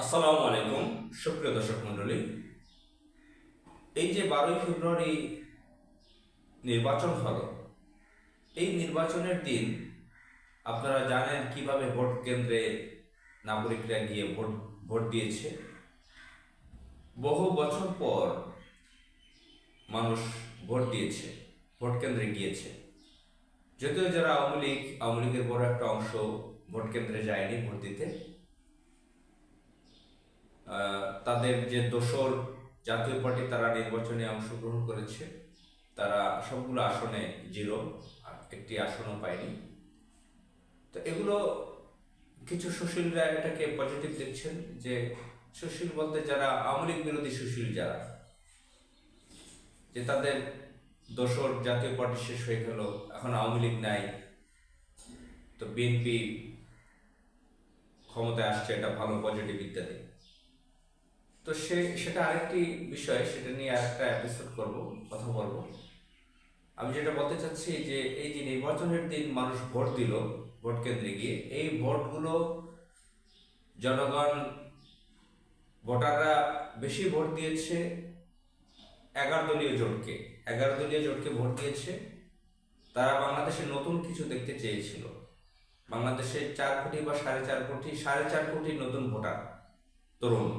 আসসালামু আলাইকুম, সুপ্রিয় দর্শক মণ্ডলী। এই যে বারোই ফেব্রুয়ারি নির্বাচন হলো, এই নির্বাচনের দিন আপনারা জানেন কীভাবে ভোট কেন্দ্রে নাগরিকরা গিয়ে ভোট ভোট দিয়েছে। বহু বছর পর মানুষ ভোট দিয়েছে, ভোট কেন্দ্রে গিয়েছে। যদিও যারা আওয়ামী লীগ, আওয়ামী লীগের বড় একটা অংশ ভোট কেন্দ্রে যায়নি ভোট দিতে তাদের যে দোসর জাতীয় পার্টি তারা নির্বাচনে অংশগ্রহণ করেছে, তারা সবগুলো আসনে জিরো একটি আসনও পায়নি। তো এগুলো কিছু সুশীলরা এটাকে পজিটিভ দেখছেন যে সুশীল বলতে যারা আওয়ামী লীগ বিরোধী সুশীল যারা, যে তাদের দোসর জাতীয় পার্টি শেষ হয়ে গেল, এখন আওয়ামী লীগ নাই। তো বিএনপি ক্ষমতায় আসছে, এটা ভালো পজিটিভ ইত্যাদি। তো সে, সেটা আরেকটি বিষয়, সেটা নিয়ে আরেকটা এপিসোড করব, কথা বলব। আমি যেটা বলতে চাচ্ছি যে, এই যে নির্বাচনের দিন মানুষ ভোট দিল, ভোট কেন্দ্রে গিয়ে, এই ভোটগুলো জনগণ, ভোটাররা বেশি ভোট দিয়েছে এগারো দলীয় জোটকে। এগারো দলীয় জোটকে ভোট দিয়েছে। তারা বাংলাদেশে নতুন কিছু দেখতে চেয়েছিল। বাংলাদেশে চার কোটি বা সাড়ে চার কোটি, সাড়ে চার কোটি নতুন ভোটার, তরুণ।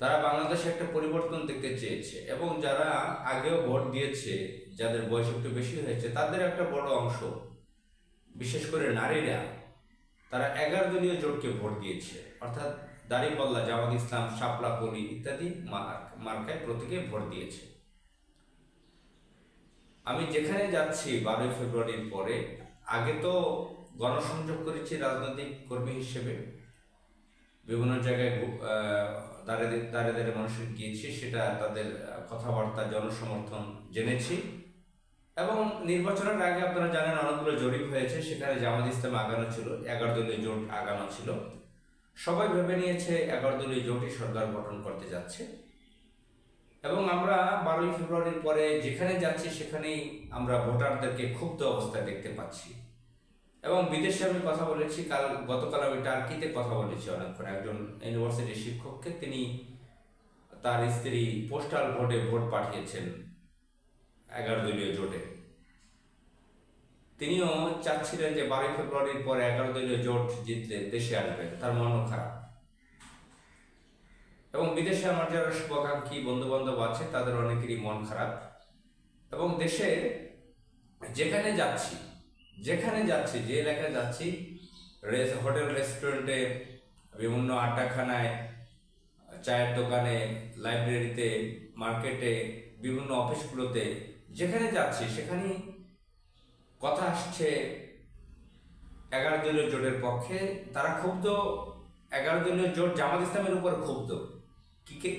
তারা বাংলাদেশে একটা পরিবর্তন দেখতে চেয়েছে এবং যারা আগেও ভোট দিয়েছে, যাদের বয়স একটু বেশি হয়েছে, তাদের একটা বড় অংশ, বিশেষ করে নারীরা, তারা এগারো দলীয় জোটকে ভোট দিয়েছে। অর্থাৎ দাড়িপাল্লা জামাত ইসলাম শাপলা কলি ইত্যাদি মার্ক- মার্কায় প্রতীকে ভোট দিয়েছে। আমি যেখানে যাচ্ছি বারোই ফেব্রুয়ারির পরে, আগে তো গণসংযোগ করেছি রাজনৈতিক কর্মী হিসেবে। বিভিন্ন জায়গায় দাঁড়িয়ে দাঁড়িয়ে দাঁড়িয়ে মানুষের গিয়েছি, সেটা তাদের কথাবার্তা, জনসমর্থন জেনেছি। এবং নির্বাচনের আগে আপনারা জানেন অনেকগুলো জরিপ হয়েছে, সেখানে জামাত ইসলাম আগানো ছিল, এগারো দলীয় জোট আগানো ছিল। সবাই ভেবে নিয়েছে এগারো দলীয় জোটই সরকার গঠন করতে যাচ্ছে। এবং আমরা বারোই ফেব্রুয়ারির পরে যেখানে যাচ্ছি, সেখানেই আমরা ভোটারদেরকে ক্ষুব্ধ অবস্থায় দেখতে পাচ্ছি। এবং বিদেশে আমি কথা বলেছি, কাল, গতকাল আমি টার্কিতে কথা বলেছি অনেকক্ষণ। একজন ইউনিভার্সিটির শিক্ষককে তিনি তার স্ত্রী পোস্টাল ভোটে ভোট পাঠিয়েছেন, এগারো দলীয় জোটে। তিনিও চাচ্ছিলেন যে বারোই ফেব্রুয়ারির পরে এগারো দলীয় জোট জিতলে দেশে আসবে, তার মনও খারাপ। এবং বিদেশে আমার যারা শুভাকাঙ্ক্ষী বন্ধু বান্ধব আছে, তাদের অনেকেরই মন খারাপ। এবং দেশে যেখানে যাচ্ছি যেখানে যাচ্ছি, যে এলাকায় যাচ্ছি রেস হোটেল রেস্টুরেন্টে বিভিন্ন আড্ডাখানায়, চায়ের দোকানে লাইব্রেরিতে মার্কেটে বিভিন্ন অফিসগুলোতে যেখানে যাচ্ছি, সেখানেই কথা আসছে এগারো দলীয় জোটের পক্ষে। তারা ক্ষুব্ধ, এগারো দলীয় জোট জামাত ইসলামের উপর ক্ষুব্ধ।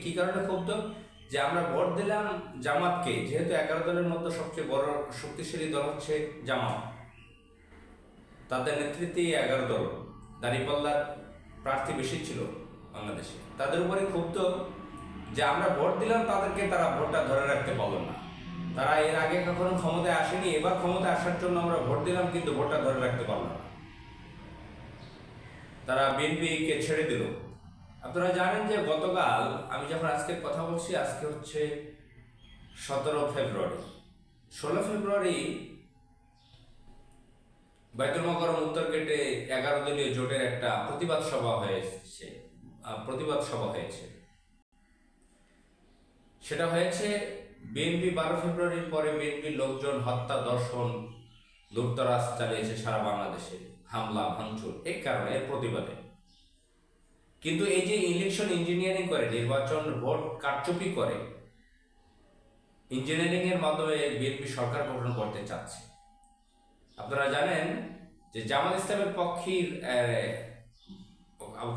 কি কারণে ক্ষুব্ধ? যে আমরা ভোট দিলাম জামাতকে, যেহেতু এগারো দলের মধ্যে সবচেয়ে বড় শক্তিশালী দল হচ্ছে জামাত। তাদের নেতৃত্বে এগারো দল। দাঁড়িপাল্লার প্রার্থী বেশি ছিল বাংলাদেশে। তাদের উপরে ক্ষুব্ধ যে আমরা ভোট দিলাম, তাদেরকে তারা ভোটটা ধরে রাখতে পারল না। তারা এর আগে কখনো ক্ষমতায় আসেনি, এবার ক্ষমতায় আসার জন্য আমরা ভোট দিলাম, কিন্তু ভোটটা ধরে রাখতে পারল না। তারা বিএনপিকে ছেড়ে দিল। আপনারা জানেন যে গতকাল আমি যখন আজকে কথা বলছি, আজকে হচ্ছে সতেরো ফেব্রুয়ারি। ষোলো ফেব্রুয়ারি বাইতুল মকরম উত্তর গেটে এগারো দলীয় জোটের একটা প্রতিবাদ সভা হয়েছে। প্রতিবাদ সভা হয়েছে। সেটা হয়েছে, বিএনপি বারো ফেব্রুয়ারির পরে বিএনপির লোকজন হত্যা, দর্শন, লুটতরাজ চালিয়েছে সারা বাংলাদেশে। হামলা, ভাঙচুর, এই কারণে এর প্রতিবাদে। কিন্তু এই যে ইলেকশন ইঞ্জিনিয়ারিং করে, নির্বাচন ভোট কারচুপি করে ইঞ্জিনিয়ারিং এর মাধ্যমে বিএনপি সরকার গঠন করতে চাচ্ছে। আপনারা জানেন যে জামাত ইসলামের পক্ষের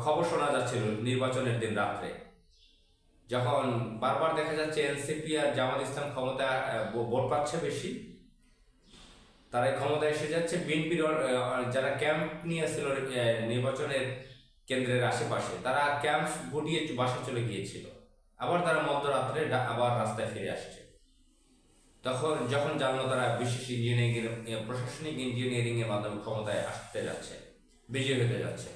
খবর শোনা যাচ্ছিল নির্বাচনের দিন রাত্রে। যখন বারবার দেখা যাচ্ছে এনসিপি আর জামাত ইসলাম ক্ষমতা ভোট পাচ্ছে বেশি, তারা ক্ষমতায় এসে যাচ্ছে। বিএনপির যারা ক্যাম্প নিয়েছিল নির্বাচনের কেন্দ্রের আশেপাশে, তারা ক্যাম্প গুটিয়ে বাসা চলে গিয়েছিল। আবার তারা মধ্যরাত্রে আবার রাস্তায় ফিরে আসছে। তখন যখন জানলো তারা বিশেষ ইঞ্জিনিয়ারিং প্রশাসনিক ইঞ্জিনিয়ারিং এর মাধ্যমে ক্ষমতায় আসতে যাচ্ছে, বিজয় হতে যাচ্ছে।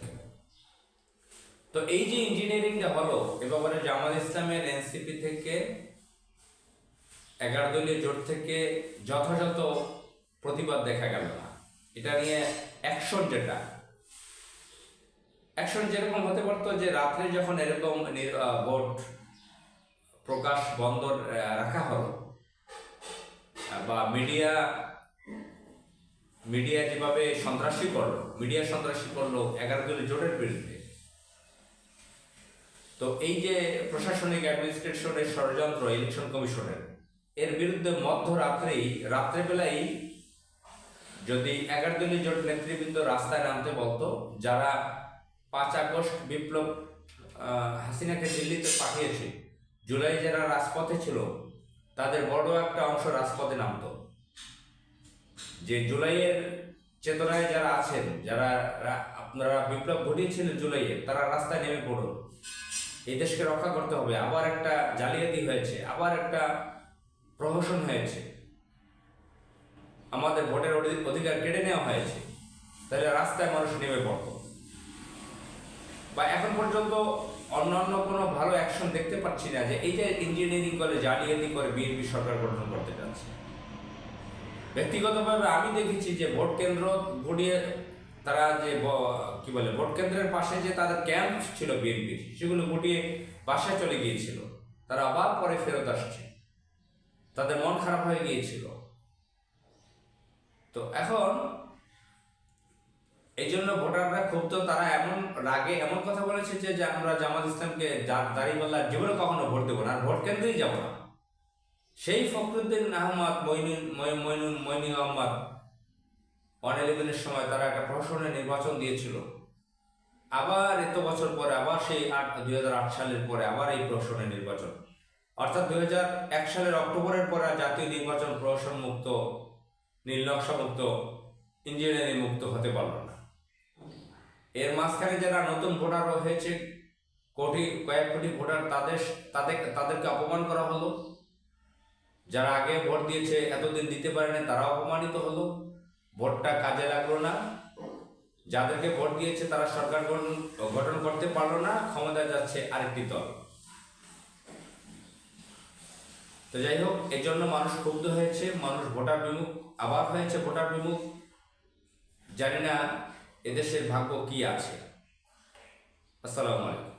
তো এই যে ইঞ্জিনিয়ারিংটা হলো, এ ব্যাপারে জামাত ইসলামের এনসিপি থেকে, এগারো দলীয় জোট থেকে যথাযথ প্রতিবাদ দেখা গেল না। এটা নিয়ে অ্যাকশন যেটা অ্যাকশন যেরকম হতে পারতো যে রাত্রে যখন এরকম ভোট প্রকাশ বন্ধ রাখা হলো বা মিডিয়া মিডিয়া যেভাবে সন্ত্রাসী করল মিডিয়া সন্ত্রাসী করল এগারো দলীয় জোটের বিরুদ্ধে। তো এই যে প্রশাসনিক অ্যাডমিনিস্ট্রেশনের ষড়যন্ত্র ইলেকশন কমিশনের এর বিরুদ্ধে মধ্যরাত্রেই, রাত্রেবেলাই যদি এগারো দলীয় জোট নেতৃবৃন্দ রাস্তায় নামতে বলতো, যারা পাঁচ আগস্ট বিপ্লব হাসিনাকে দিল্লিতে পাঠিয়েছে, জুলাই যারা রাজপথে ছিল তাদের বড় একটা অংশ রাজপথে নামতো। যে জুলাইয়ের চেতনায় যারা আছেন, যারা আপনারা বিপ্লব ঘটিয়েছিলেন জুলাইয়ে, তারা রাস্তায় নেমে পড়ুন এই দেশকে রক্ষা করতে হবে। আবার একটা জালিয়াতি হয়েছে, আবার একটা প্রহসন হয়েছে। আমাদের ভোটের অধি- অধিকার কেড়ে নেওয়া হয়েছে। তাহলে রাস্তায় মানুষ নেমে পড়ত। বা এখন পর্যন্ত অন্যান্য কোনো ভালো অ্যাকশন দেখতে পাচ্ছি না যে এই যে ইঞ্জিনিয়ারিং করে জালিয়াতি করে বিএনপি সরকার গঠন করতে যাচ্ছে। ব্যক্তিগতভাবে আমি দেখেছি যে ভোট কেন্দ্র ঘুরিয়ে তারা যে কি বলে, ভোট কেন্দ্রের পাশে যে তাদের ক্যাম্প ছিল বিএনপির সেগুলো গুটিয়ে বাসায় চলে গিয়েছিল। তারা আবার পরে ফেরত আসছে। তাদের মন খারাপ হয়ে গিয়েছিল। তো এখন এই জন্য ভোটাররা তো তারা এমন রাগে এমন কথা বলেছে যে আমরা জামাত ইসলামকে দাঁড়িপাল্লার জীবনে কখনো ভোট দেবো না, আর ভোট কেন্দ্রেই যাব না। সেই ফখরুদ্দিন আহমদ, মইনুল, মই- মইনুল মইনুল আহমদ, ওয়ান সময় তারা একটা প্রশাসনের নির্বাচন দিয়েছিল। আবার এত বছর পরে, আবার সেই আট, দুই হাজার আট সালের পরে আবার এই প্রশাসনের নির্বাচন। অর্থাৎ দুই হাজার এক সালের অক্টোবরের পরে জাতীয় নির্বাচন প্রশাসন মুক্ত নীলনকশা মুক্ত ইঞ্জিনিয়ারিং মুক্ত হতে পারল না। এর মাঝখানে যারা নতুন ভোটার হয়েছে, কোটি, কয়েক কোটি ভোটার তাদের তাদের, তাদেরকে অপমান করা হলো। যারা আগে ভোট দিয়েছে, এতদিন দিতে পারে না তারা অপমানিত হলো। ভোটটা কাজে লাগল না। যাদেরকে ভোট দিয়েছে, তারা সরকার গঠন করতে পারল না, ক্ষমতায় যাচ্ছে আরেকটি দল। তো যাই হোক, এর জন্য মানুষ ক্ষুব্ধ হয়েছে, মানুষ ভোটার বিমুখ আবার হয়েছে ভোটার বিমুখ। জানি না এদেশের ভাগ্য কি আছে? আসসালামু আলাইকুম।